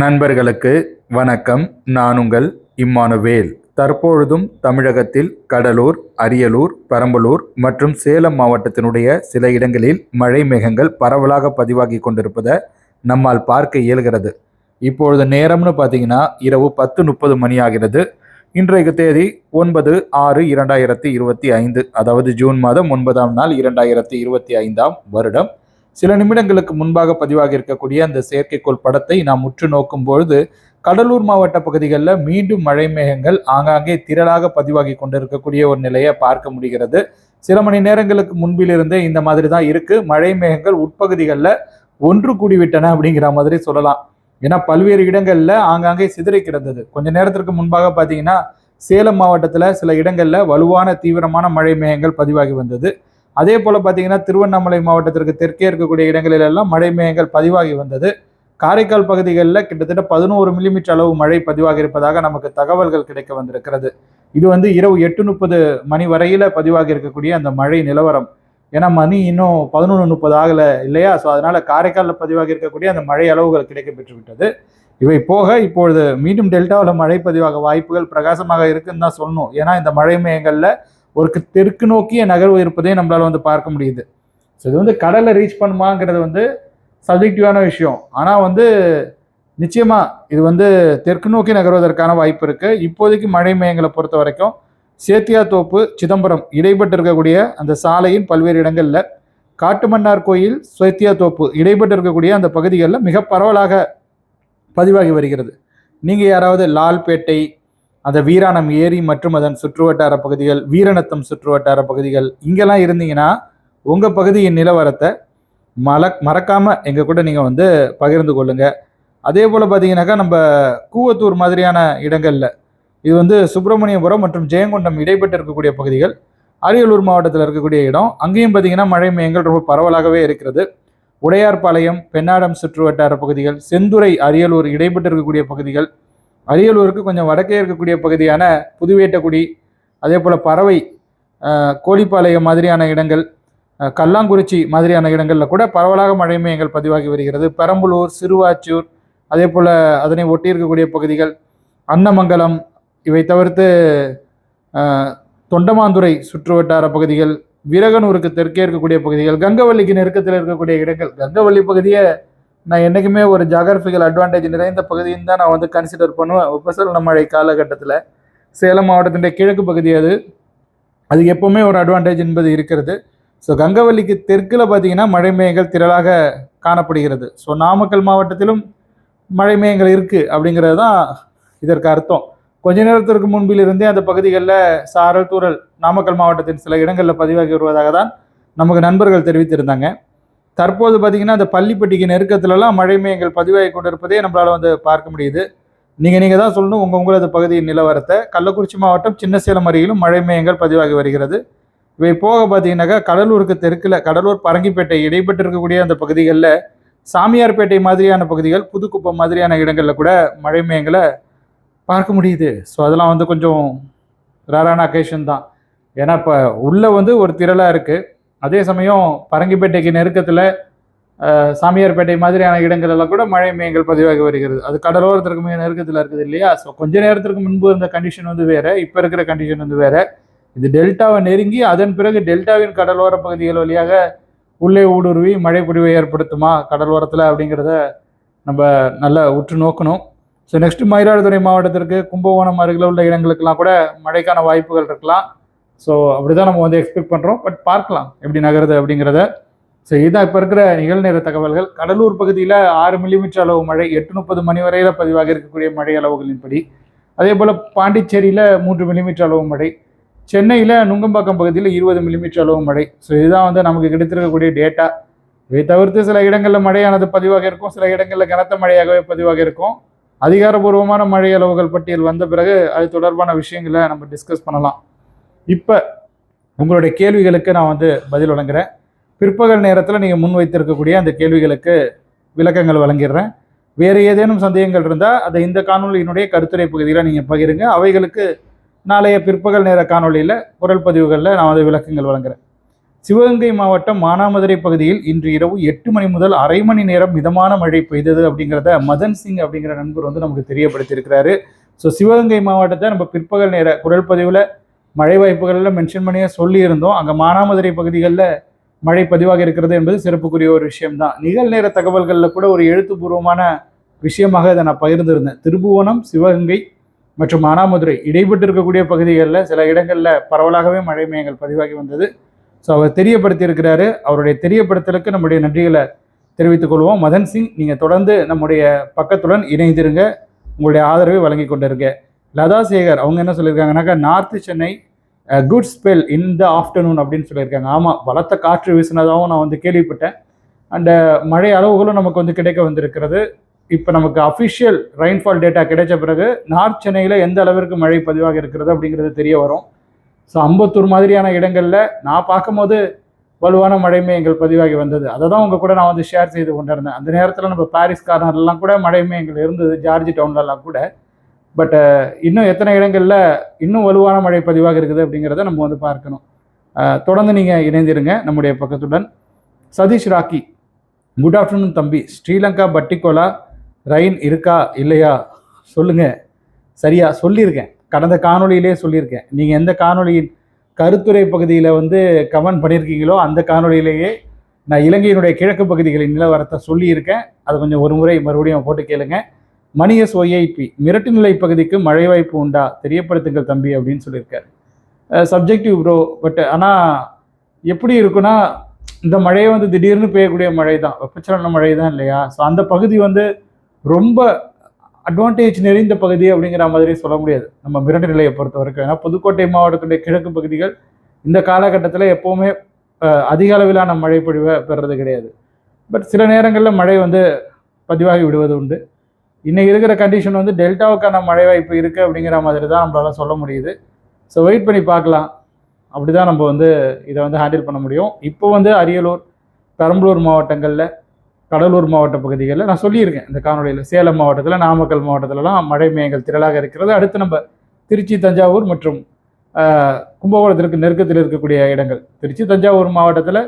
நண்பர்களுக்கு வணக்கம். நான் உங்கள் இம்மானுவேல். தற்பொழுதும் தமிழகத்தில் கடலூர் அரியலூர் பெரம்பலூர் மற்றும் சேலம் மாவட்டத்தினுடைய சில இடங்களில் மழை மேகங்கள் பரவலாக பதிவாகி கொண்டிருப்பதை நம்மால் பார்க்க இயல்கிறது. இப்பொழுது நேரம்னு பார்த்தீங்கன்னா இரவு பத்து முப்பது மணி ஆகிறது. இன்றைக்கு தேதி ஒன்பது ஆறு இரண்டாயிரத்தி இருபத்தி ஐந்து அதாவது ஜூன் மாதம் ஒன்பதாம் நாள் இரண்டாயிரத்தி இருபத்தி ஐந்தாம் வருடம். சில நிமிடங்களுக்கு முன்பாக பதிவாக இருக்கக்கூடிய அந்த செயற்கைக்கோள் படத்தை நாம் உற்று நோக்கும் பொழுது கடலூர் மாவட்ட பகுதிகளில் மீண்டும் மழை மேகங்கள் ஆங்காங்கே திரளாக பதிவாகி கொண்டிருக்கக்கூடிய ஒரு நிலையை பார்க்க முடிகிறது. சில மணி நேரங்களுக்கு முன்பிலிருந்தே இந்த மாதிரி தான் இருக்கு. மழை மேகங்கள் உட்பகுதிகளில் ஒன்று கூடிவிட்டன அப்படிங்கிற மாதிரி சொல்லலாம். ஏன்னா பல்வேறு இடங்கள்ல ஆங்காங்கே சிதறி கிடந்தது. கொஞ்ச நேரத்திற்கு முன்பாக பார்த்தீங்கன்னா சேலம் மாவட்டத்தில் சில இடங்களில் வலுவான தீவிரமான மழை மேகங்கள் பதிவாகி வந்தது. அதே போல் பார்த்தீங்கன்னா திருவண்ணாமலை மாவட்டத்திற்கு தெற்கே இருக்கக்கூடிய இடங்களில் எல்லாம் மழை மேகங்கள் பதிவாகி வந்தது. காரைக்கால் பகுதிகளில் கிட்டத்தட்ட பதினோரு மில்லிமீட்டர் அளவு மழை பதிவாகி இருப்பதாக நமக்கு தகவல்கள் கிடைக்க வந்திருக்கிறது. இது வந்து இரவு எட்டு முப்பது மணி வரையில் பதிவாகி இருக்கக்கூடிய அந்த மழை நிலவரம். ஏன்னா மணி இன்னும் பதினொன்று முப்பது ஆகலை இல்லையா? ஸோ அதனால் காரைக்காலில் பதிவாகி இருக்கக்கூடிய அந்த மழை அளவுகள் கிடைக்க பெற்றுவிட்டது. இவை போக இப்பொழுது மீண்டும் டெல்டாவில் மழை பதிவாக வாய்ப்புகள் பிரகாசமாக இருக்குன்னு தான் சொல்லணும். ஏன்னா இந்த மழை மேகங்களில் ஒரு தெற்கு நோக்கிய நகர்வு இருப்பதே நம்மளால் வந்து பார்க்க முடியுது. ஸோ இது வந்து கடலை ரீச் பண்ணுமாங்கிறது வந்து சப்ஜெக்டிவான விஷயம். ஆனால் வந்து நிச்சயமாக இது வந்து தெற்கு நோக்கி நகர்வதற்கான வாய்ப்பு இருக்குது இப்போதைக்கு மழை மேகங்களை பொறுத்த வரைக்கும் சேத்தியாத்தோப்பு சிதம்பரம் இடைப்பட்டு இருக்கக்கூடிய அந்த சாலையின் பல்வேறு இடங்களில் காட்டுமன்னார் கோயில் சேத்தியாத்தோப்பு இடைப்பட்டு இருக்கக்கூடிய அந்த பகுதிகளில் மிக பரவலாக பதிவாகி வருகிறது. நீங்கள் யாராவது லால்பேட்டை அந்த வீராணம் ஏரி மற்றும் அதன் சுற்றுவட்டார பகுதிகள் வீரநத்தம் சுற்றுவட்டார பகுதிகள் இங்கெல்லாம் இருந்தீங்கன்னா உங்கள் பகுதியின் நிலவரத்தை மல மறக்காமல் எங்கள் கூட நீங்கள் வந்து பகிர்ந்து கொள்ளுங்க. அதே போல் பார்த்தீங்கன்னாக்கா நம்ம கூவத்தூர் மாதிரியான இடங்களில் இது வந்து சுப்பிரமணியபுரம் மற்றும் ஜெயங்கொண்டம் இடைப்பட்டு இருக்கக்கூடிய பகுதிகள் அரியலூர் மாவட்டத்தில் இருக்கக்கூடிய இடம். அங்கேயும் பார்த்தீங்கன்னா மழை மேயங்கள் ரொம்ப பரவலாகவே இருக்கிறது. உடையார்பாளையம் பெண்ணாடம் சுற்றுவட்டார பகுதிகள் செந்துறை அரியலூர் இடைப்பட்டு இருக்கக்கூடிய பகுதிகள் அரியலூருக்கு கொஞ்சம் வடக்கே இருக்கக்கூடிய பகுதியான புதுவேட்டக்குடி அதே போல் பறவை கோழிப்பாளையம் மாதிரியான இடங்கள் கல்லாங்குறிச்சி மாதிரியான இடங்களில் கூட பரவலாக மழை மையங்கள் பதிவாகி வருகிறது. பெரம்பலூர் சிறுவாச்சூர் அதே போல் அதனை ஒட்டி இருக்கக்கூடிய பகுதிகள் அன்னமங்கலம் இவை தவிர்த்து தொண்டமாந்துறை சுற்றுவட்டார பகுதிகள் விரகனூருக்கு தெற்கே இருக்கக்கூடிய பகுதிகள் கங்கவல்லிக்கு நெருக்கத்தில் இருக்கக்கூடிய இடங்கள் கங்கவல்லி பகுதியை நான் என்றைக்குமே ஒரு ஜாகிரபிக்கல் அட்வான்டேஜ் நிறைந்த பகுதியும் தான் நான் வந்து கன்சிடர் பண்ணுவேன். உபசலன மழை காலகட்டத்தில். சேலம் மாவட்டத்தினுடைய கிழக்கு பகுதி அது. அது எப்போவுமே ஒரு அட்வான்டேஜ் என்பது இருக்கிறது. ஸோ கங்கவல்லிக்கு தெற்கில் பார்த்தீங்கன்னா மழை மேகங்கள் திரளாக காணப்படுகிறது. ஸோ நாமக்கல் மாவட்டத்திலும் மழை மேகங்கள் இருக்குது அப்படிங்கிறது தான் இதற்கு அர்த்தம். கொஞ்ச நேரத்திற்கு முன்பிலிருந்தே அந்த பகுதிகளில் சாரல் தூரல் நாமக்கல் மாவட்டத்தின் சில இடங்களில் பதிவாகி வருவதாக தான் நமக்கு நண்பர்கள் தெரிவித்திருந்தாங்க. தற்போது பார்த்திங்கன்னா அந்த பள்ளிப்பட்டிக்கு நெருக்கத்துலலாம் மழை மேயங்கள் பதிவாகி கொண்டிருப்பதே நம்மளால் வந்து பார்க்க முடியுது. நீங்கள் நீங்கள் தான் சொல்லணும் உங்கள் உங்களது பகுதியின் நிலவரத்தை. கள்ளக்குறிச்சி மாவட்டம் சின்ன சேலம் அருகிலும் மழை மேயங்கள் பதிவாகி வருகிறது. இவை போக பார்த்தீங்கன்னாக்கா கடலூருக்கு தெற்கில் கடலூர் பரங்கிப்பேட்டை இடைப்பட்டு இருக்கக்கூடிய அந்த பகுதிகளில் சாமியார்பேட்டை மாதிரியான பகுதிகள் புதுக்குப்பம் மாதிரியான இடங்களில் கூட மழை மேயங்களை பார்க்க முடியுது. ஸோ அதெல்லாம் வந்து கொஞ்சம் ரேரான அக்கேஷன் தான். ஏன்னா இப்போ உள்ளே வந்து ஒரு திரளாக இருக்குது அதே சமயம் பரங்கிப்பேட்டைக்கு நெருக்கத்தில் சாமியார்பேட்டை மாதிரியான இடங்களெல்லாம் கூட மழை மேயங்கள் பதிவாகி வருகிறது. அது கடலோரத்திற்கு மிக நெருக்கத்தில் இருக்குது இல்லையா? ஸோ கொஞ்ச நேரத்திற்கு முன்பு இருந்த கண்டிஷன் வந்து வேற இப்போ இருக்கிற கண்டிஷன் வந்து வேற. இது டெல்டாவை நெருங்கி அதன் பிறகு டெல்டாவின் கடலோர பகுதிகள் வழியாக உள்ளே ஊடுருவி மழை பொழிவை ஏற்படுத்துமா? கடலோரத்தில் அப்படிங்கிறத நம்ம நல்லா உற்று நோக்கணும். ஸோ நெக்ஸ்ட் மயிலாடுதுறை மாவட்டத்திற்கு கும்பகோணம் அருகில் உள்ள இடங்களுக்கெல்லாம் கூட மழைக்கான வாய்ப்புகள் இருக்கலாம். ஸோ அப்படிதான் நம்ம வந்து எக்ஸ்பெக்ட் பண்ணுறோம் பட் பார்க்கலாம் எப்படி நகருது அப்படிங்கிறத. ஸோ இதுதான் இப்போ இருக்கிற நிகழ்நேர தகவல்கள். கடலூர் பகுதியில் ஆறு மில்லிமீட்டர் அளவு மழை எட்டு முப்பது மணி வரையில் பதிவாக இருக்கக்கூடிய மழை அளவுகளின்படி அதே போல் பாண்டிச்சேரியில் மூன்று மில்லிமீட்டர் அளவு மழை. சென்னையில் நுங்கம்பாக்கம் பகுதியில் இருபது மில்லிமீட்டர் அளவு மழை. ஸோ இதுதான் வந்து நமக்கு கிடைத்திருக்கக்கூடிய டேட்டா இதை தவிர்த்து சில இடங்களில் மழையானது பதிவாக இருக்கும். சில இடங்களில் கனத்த மழையாகவே பதிவாக இருக்கும். அதிகாரபூர்வமான மழை அளவுகள் பட்டியல் வந்த பிறகு அது தொடர்பான விஷயங்களை நம்ம டிஸ்கஸ் பண்ணலாம். இப்போ உங்களுடைய கேள்விகளுக்கு நான் வந்து பதில் வழங்குறேன். பிற்பகல் நேரத்தில் நீங்கள் முன் வைத்திருக்கக்கூடிய அந்த கேள்விகளுக்கு விளக்கங்கள் வழங்கிடுறேன். வேறு ஏதேனும் சந்தேகங்கள் இருந்தால் அதை இந்த காணொலியினுடைய கருத்துரை பகுதியில் நீங்கள் பகிருங்க. அவைகளுக்கு நாளைய பிற்பகல் நேர காணொளியில் குரல் பதிவுகளில் நான் வந்து விளக்கங்கள் வழங்குறேன். சிவகங்கை மாவட்டம் மானாமதுரை பகுதியில் இன்று இரவு எட்டு மணி முதல் அரை மணி நேரம் மிதமான மழை பெய்தது அப்படிங்கிறத மதன் சிங் அப்படிங்கிற நண்பர் வந்து நமக்கு தெரியப்படுத்தியிருக்கிறாரு. ஸோ சிவகங்கை மாவட்டத்தை நம்ம பிற்பகல் நேர குரல் பதிவில் மழை வாய்ப்புகளில் மென்ஷன் பண்ணியே சொல்லியிருந்தோம். அங்கே மானாமதுரை பகுதிகளில் மழை பதிவாக இருக்கிறது என்பது சிறப்புக்குரிய ஒரு விஷயம்தான். நிகழ்நேர தகவல்களில் கூட ஒரு எழுத்துப்பூர்வமான விஷயமாக இதை நான் பகிர்ந்திருந்தேன். திருபுவனம் சிவகங்கை மற்றும் மானாமதுரை இடைப்பட்டு இருக்கக்கூடிய பகுதிகளில் சில இடங்களில் பரவலாகவே மழை மேயங்கள் பதிவாகி வந்தது. ஸோ அவர் தெரியப்படுத்தியிருக்கிறாரு. அவருடைய தெரியப்படுத்தலுக்கு நம்முடைய நன்றிகளை தெரிவித்துக் கொள்வோம். மதன் சிங் நீங்கள் தொடர்ந்து நம்முடைய பக்கத்துடன் இணைந்திருங்க. உங்களுடைய ஆதரவை வழங்கி கொண்டிருங்க. லதா சேகர் அவங்க என்ன சொல்லியிருக்காங்கனாக்கா north Chennai good spell in the afternoon அப்படின்னு சொல்லியிருக்காங்க. ஆமாம் பலத்த காற்று வீசினதாகவும் நான் வந்து கேள்விப்பட்டேன். அண்ட் மழை அளவுகளும் நமக்கு வந்து கிடைக்க வந்திருக்கிறது. இப்போ நமக்கு அஃபிஷியல் ரெயின்ஃபால் டேட்டா கிடைச்ச பிறகு நார்த் சென்னையில் எந்த அளவிற்கு மழை பதிவாக இருக்கிறது அப்படிங்கிறது தெரிய வரும். ஸோ அம்பத்தூர் மாதிரியான இடங்களில் நான் பார்க்கும்போது வலுவான மழைமே எங்கள் பதிவாகி வந்தது. அதை தான் உங்கள் கூட நான் வந்து ஷேர் செய்து கொண்டிருந்தேன். அந்த நேரத்தில் நம்ம பாரிஸ் கார்னர்லாம் கூட மழையுமே எங்கள் இருந்தது ஜார்ஜ் டவுன்லலாம் கூட. பட்டு uh, இன்னும் எத்தனை இடங்களில் இன்னும் வலுவான மழை பதிவாக இருக்குது அப்படிங்கிறத நம்ம வந்து பார்க்கணும். Uh, தொடர்ந்து நீங்கள் இணைந்திருங்க நம்முடைய பக்கத்துடன். சதீஷ் ராக்கி குட் ஆஃப்டர்நூன் தம்பி. ஸ்ரீலங்கா பட்டிக்கோலா ரெயின் இருக்கா இல்லையா? சொல்லுங்கள் சரியா சொல்லியிருக்கேன். கடந்த காணொலியிலே சொல்லியிருக்கேன். நீங்கள் எந்த காணொளியின் கருத்துரை பகுதியில் வந்து கமெண்ட் பண்ணியிருக்கீங்களோ அந்த காணொலியிலேயே நான் இலங்கையினுடைய கிழக்கு பகுதிகளின் நிலவரத்தை சொல்லியிருக்கேன். அதை கொஞ்சம் ஒரு முறை மறுபடியும் போட்டு கேளுங்கள் மணியஸ் ஒய்ஐபி மிரட்டு நிலை பகுதிக்கு மழை வாய்ப்பு உண்டா? தெரியப்படுத்துங்கள் தம்பி அப்படின்னு சொல்லியிருக்காரு. சப்ஜெக்டிவ் ப்ரோ பட் ஆனால் எப்படி இருக்குன்னா இந்த மழையை வந்து திடீர்னு பெய்யக்கூடிய மழை தான் வெப்பச்சலன மழை தான் இல்லையா? ஸோ அந்த பகுதி வந்து ரொம்ப அட்வான்டேஜ் நிறைந்த பகுதி அப்படிங்கிற மாதிரி சொல்ல முடியாது. நம்ம மிரட்டு நிலையை பொறுத்த வரைக்கும். ஏன்னா புதுக்கோட்டை மாவட்டத்துடைய கிழக்கு பகுதிகள் இந்த காலகட்டத்தில் எப்போவுமே அதிக அளவிலான மழை பொழிவை பெறுறது கிடையாது. பட் சில நேரங்களில் மழை வந்து பதிவாகி விடுவது உண்டு. இன்னைக்கு இருக்கிற கண்டிஷன் வந்து டெல்டாவுக்கான மழை வாய்ப்பு இருக்குது அப்படிங்கிற மாதிரி தான் நம்மளால சொல்ல முடியுது. ஸோ வெயிட் பண்ணி பார்க்கலாம். அப்படி தான் நம்ம வந்து இதை வந்து ஹேண்டில் பண்ண முடியும். இப்போ வந்து அரியலூர் பெரம்பலூர் மாவட்டங்களில் கடலூர் மாவட்ட பகுதிகளில் நான் சொல்லியிருக்கேன். இந்த காணொலியில் சேலம் மாவட்டத்தில் நாமக்கல் மாவட்டத்திலலாம் மழை மேகங்கள் திரளாக இருக்கிறது. அடுத்து நம்ம திருச்சி தஞ்சாவூர் மற்றும் கும்பகோணத்திற்கு நெருக்கத்தில் இருக்கக்கூடிய இடங்கள். திருச்சி தஞ்சாவூர் மாவட்டத்தில்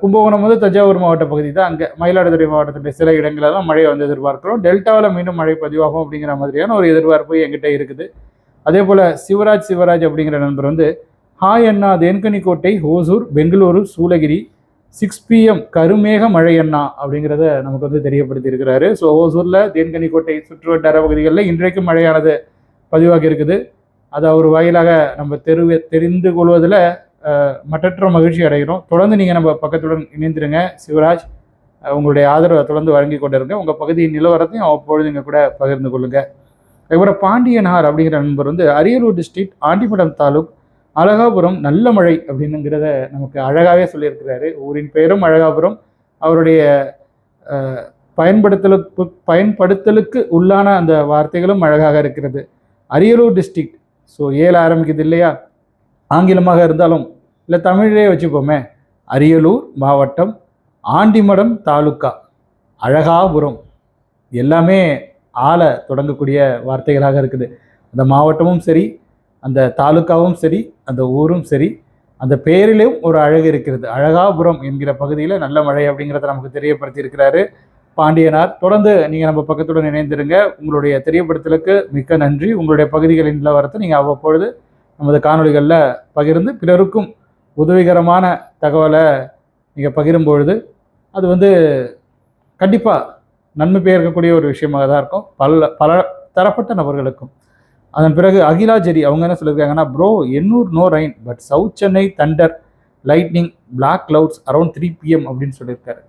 கும்பகோணம் வந்து தஞ்சாவூர் மாவட்ட பகுதி தான். அங்கே மயிலாடுதுறை மாவட்டத்துடைய சில இடங்களெல்லாம் மழை வந்து எதிர்பார்க்கிறோம். டெல்டாவில் மீண்டும் மழை பதிவாகும் அப்படிங்கிற மாதிரியான ஒரு எதிர்பார்ப்பு எங்கிட்ட இருக்குது. அதே போல் சிவராஜ் சிவராஜ் அப்படிங்கிற நண்பர் வந்து ஹாய் அண்ணா தேன்கனிக்கோட்டை ஹோசூர் பெங்களூரு சூளகிரி சிக்ஸ் பிஎம் கருமேக மழை அண்ணா அப்படிங்கிறத நமக்கு வந்து தெரியப்படுத்தி இருக்கிறாரு. ஸோ ஓசூரில் தேன்கனிக்கோட்டை சுற்றுவட்டார பகுதிகளில் இன்றைக்கு மழையானது பதிவாகி இருக்குது. அதை அவர் வாயிலாக நம்ம தெரு தெரிந்து கொள்வதில் மற்றற்ற மகிழ்ச்சி அடைகிறோம். தொடர்ந்து நீங்கள் நம்ம பக்கத்துடன் இணைந்திருங்க. சிவராஜ் உங்களுடைய ஆதரவை தொடர்ந்து வழங்கி கொண்டிருங்க. உங்கள் பகுதியின் நிலவரத்தையும் அவ்வப்பொழுது இங்கே கூட பகிர்ந்து கொள்ளுங்கள் அதுக்கப்புறம் பாண்டியனார் அப்படிங்கிற நண்பர் வந்து அரியலூர் டிஸ்ட்ரிக்ட் ஆண்டிமடம் தாலுக் அழகாபுரம் நல்ல மழை அப்படின்னுங்கிறத நமக்கு அழகாகவே சொல்லியிருக்கிறாரு. ஊரின் பெயரும் அழகாபுரம். அவருடைய பயன்படுத்தலுக்கு பயன்படுத்தலுக்கு உள்ளான அந்த வார்த்தைகளும் அழகாக இருக்கிறது. அரியலூர் டிஸ்ட்ரிக்ட். ஸோ ஏழு ஆரம்பிக்குது இல்லையா? ஆங்கிலமாக இருந்தாலும் இல்லை தமிழே வச்சுப்போமே. அரியலூர் மாவட்டம் ஆண்டிமடம் தாலுக்கா அழகாபுரம். எல்லாமே ஆள தொடங்கக்கூடிய வார்த்தைகளாக இருக்குது. அந்த மாவட்டமும் சரி அந்த தாலுக்காவும் சரி அந்த ஊரும் சரி அந்த பெயரிலும் ஒரு அழகு இருக்கிறது. அழகாபுரம் என்கிற பகுதியில் நல்ல மழை அப்படிங்கிறத நமக்கு தெரியப்படுத்தி இருக்கிறாரு பாண்டியனார். தொடர்ந்து நீங்கள் நம்ம பக்கத்துடன் இணைந்திருங்க. உங்களுடைய தெரியப்படுத்தலுக்கு மிக்க நன்றி. உங்களுடைய பகுதிகளின் நிலவரத்தை நீங்கள் அவ்வப்பொழுது நமது காணொளிகளில் பகிர்ந்து பிறருக்கும் உதவிகரமான தகவலை நீங்கள் பகிரும் பொழுது அது வந்து கண்டிப்பாக நன்மை பெயர்க்கக்கூடிய ஒரு விஷயமாக தான் இருக்கும். பல பல தரப்பட்ட நபர்களுக்கும். அதன் பிறகு அகிலா ஜெரி அவங்க என்ன சொல்லியிருக்காங்கன்னா bro Ennore no rain but south Chennai thunder lightning black clouds around three PM அப்படின்னு சொல்லியிருக்காரு.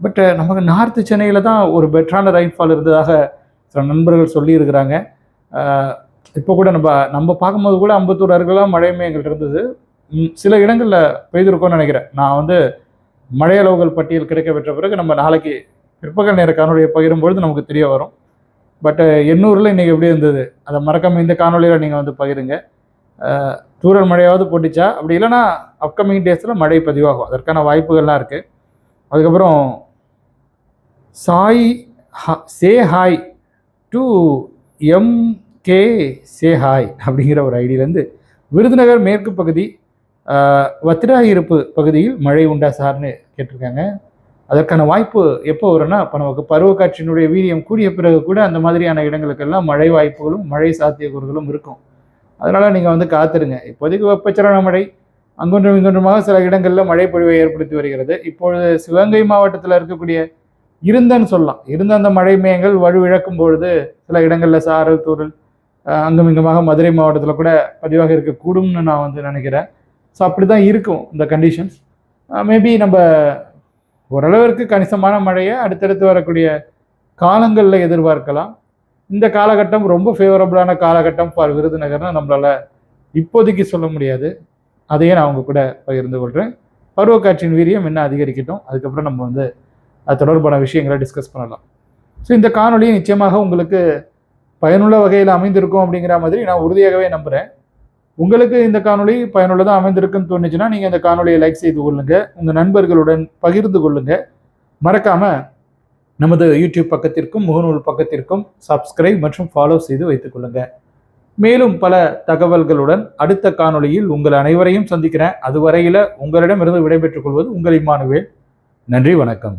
பட் நமக்கு நார்த்து சென்னையில் தான் ஒரு பெட்டரான ரைன்ஃபால் இருந்ததாக சில நண்பர்கள் சொல்லியிருக்கிறாங்க. இப்போ கூட நம்ம நம்ம பார்க்கும்போது கூட அம்பத்தூர் அருகெல்லாம் மழையுமே எங்கள்கிட்ட இருந்தது. சில இடங்களில் பெய்திருக்கோம்னு நினைக்கிறேன். நான் வந்து மழையளவுகள் பட்டியல் கிடைக்க பெற்ற பிறகு நம்ம நாளைக்கு பிற்பகல் நேர காணொலியை பகிரும்பொழுது நமக்கு தெரிய வரும். பட் எண்ணூரில் இன்றைக்கி எப்படி இருந்தது? அதை மறக்காமல் இந்த காணொலியில் நீங்கள் வந்து பகிருங்க. தூரல் மழையாவது போட்டுச்சா? அப்படி இல்லைன்னா அப்கமிங் டேஸில் மழை பதிவாகும். அதற்கான வாய்ப்புகள்லாம் இருக்குது அதுக்கப்புறம் சாய் ஹா- சே hi to M K say hi அப்படிங்கிற ஒரு ஐடியிலேருந்து விருதுநகர் மேற்கு பகுதி வத்திரா இருப்பு பகுதியில் மழை உண்டா சார்னு கேட்டிருக்காங்க. அதற்கான வாய்ப்பு எப்போ வரும்னா இப்போ நமக்கு பருவக்காற்றினுடைய வீரியம் கூடிய பிறகு கூட அந்த மாதிரியான இடங்களுக்கெல்லாம் மழை வாய்ப்புகளும் மழை சாத்தியக்கூறுகளும் இருக்கும். அதனால் நீங்கள் வந்து காத்துருங்க. இப்போதைக்கு வெப்பச்சலன மழை அங்கொன்றும் இங்கொன்றுமாக சில இடங்களில் மழை பொழிவை ஏற்படுத்தி வருகிறது. இப்பொழுது சிவகங்கை மாவட்டத்தில் இருக்கக்கூடிய இருந்தன்னு சொல்லலாம். இருந்த அந்த மழை மேயங்கள் வலுவிழக்கும் பொழுது சில இடங்களில் சாரல் தூரல் அங்கமிங்கமாக மதுரை மாவட்டத்தில் கூட பதிவாக இருக்கக்கூடும்னு நான் வந்து நினைக்கிறேன். ஸோ அப்படி தான் இருக்கும் இந்த கண்டிஷன்ஸ் மேபி நம்ம ஓரளவிற்கு கணிசமான மழையை அடுத்தடுத்து வரக்கூடிய காலங்களில் எதிர்பார்க்கலாம். இந்த காலகட்டம் ரொம்ப ஃபேவரபுளான காலகட்டம் ஃபார் விருதுநகர்னு நம்மளால் இப்போதைக்கு சொல்ல முடியாது. அதையே நான் அவங்க கூட பகிர்ந்து கொள்கிறேன் பருவக்காற்றின் வீரியம் என்ன அதிகரிக்கட்டும் அதுக்கப்புறம் நம்ம வந்து அது தொடர்பான விஷயங்களை டிஸ்கஸ் பண்ணலாம். ஸோ இந்த காணொலியை நிச்சயமாக உங்களுக்கு பயனுள்ள வகையில் அமைந்திருக்கும் அப்படிங்கிற மாதிரி நான் உறுதியாகவே நம்புகிறேன் உங்களுக்கு இந்த காணொளி பயனுள்ளதாக அமைந்திருக்குன்னு தோணுச்சுன்னா நீங்கள் இந்த காணொலியை லைக் செய்து கொள்ளுங்கள் உங்கள் நண்பர்களுடன் பகிர்ந்து கொள்ளுங்கள் மறக்காமல் நமது யூடியூப் பக்கத்திற்கும் முகநூல் பக்கத்திற்கும் சப்ஸ்கிரைப் மற்றும் ஃபாலோ செய்து வைத்துக்கொள்ளுங்கள் மேலும் பல தகவல்களுடன் அடுத்த காணொளியில் உங்கள் அனைவரையும் சந்திக்கிறேன். அதுவரையில் உங்களிடமிருந்து விடைபெற்றுக் கொள்வது உங்கள் இம்மானுவேல். நன்றி வணக்கம்.